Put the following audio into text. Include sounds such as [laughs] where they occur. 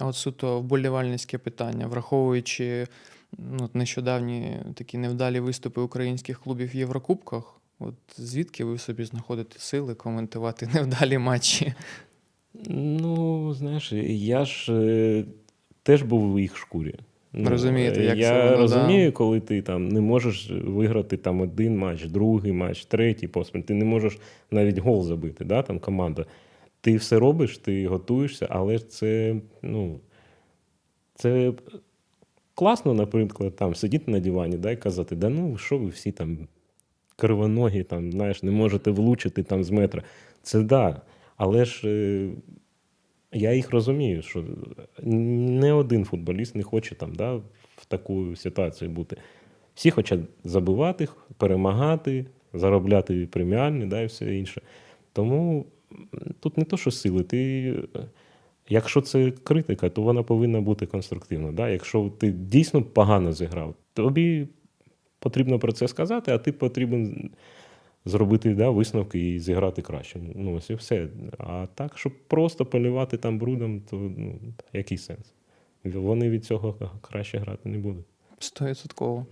А от суто вболівальницьке питання, враховуючи ну, от нещодавні такі невдалі виступи українських клубів в Єврокубках, от звідки ви собі знаходите сили коментувати [laughs] невдалі матчі? Ну, знаєш, я ж е, теж був у їх шкурі. Ну, Розумієте, е, як я це воно, да. розумію, коли ти там не можеш виграти там один матч, другий матч, третій поспіль. Ти не можеш навіть гол забити, да, там команда. Ти все робиш, ти готуєшся, але це, ну, це класно, наприклад, там сидіти на дивані да, і казати, да ну що ви всі там кривоногі, там, знаєш, не можете влучити там з метра. Це да. Але ж е, я їх розумію, що не один футболіст не хоче там, да, в таку ситуацію бути. Всі хочуть забивати, перемагати, заробляти преміальні да, і все інше. Тому тут не то, що сили. Ти, якщо це критика, то вона повинна бути конструктивна. Да? Якщо ти дійсно погано зіграв, тобі потрібно про це сказати, а ти потрібен зробити да, висновки і зіграти краще. Ну, ось і все. А так, щоб просто полювати там брудом, то ну, який сенс? Вони від цього краще грати не будуть. Стовідсотково.